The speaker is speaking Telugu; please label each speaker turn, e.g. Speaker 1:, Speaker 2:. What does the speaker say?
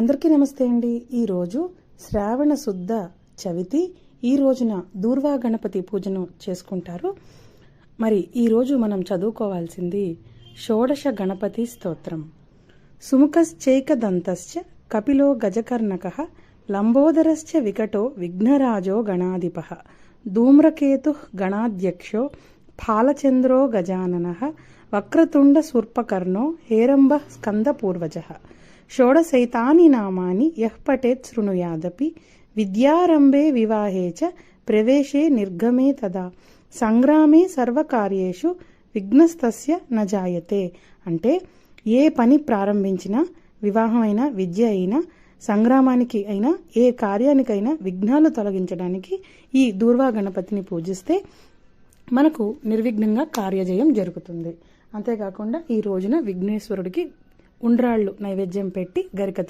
Speaker 1: అందరికీ నమస్తే అండి. ఈరోజు శ్రావణ శుద్ధ చవితి. ఈ రోజున దూర్వా గణపతి పూజను చేసుకుంటారు. మరి ఈరోజు మనం చదువుకోవాల్సింది షోడశ గణపతి స్తోత్రం. సుముఖశ్చైకదంతశ్చ కపిలో గజకర్ణక లంబోదరశ్చ వికటో విఘ్నరాజో గణాధిప ధూమ్రకేతు గణాధ్యక్షో పాలచంద్రో గజానన వక్రతుండ సూర్పకర్ణో హేరంబ స్కందపూర్వజ షోడశైతాని నామాని యః పఠేత్ శృణుయాదపి విద్యారంభే వివాహే చ ప్రవేశే నిర్గమే తదా సంగ్రామే సర్వకార్యేషు విఘ్నస్తస్య న జాయతే అంటే ఏ పని ప్రారంభించినా వివాహమైన విద్య అయినా సంగ్రామానికి అయినా ఏ కార్యానికైనా విఘ్నాలు తొలగించడానికి ఈ దూర్వా గణపతిని పూజిస్తే మనకు నిర్విఘ్నంగా కార్యజయం జరుగుతుంది. అంతేకాకుండా ఈ రోజున విఘ్నేశ్వరుడికి ఉండ్రాళ్ళు నైవేద్యం పెట్టి గరికతో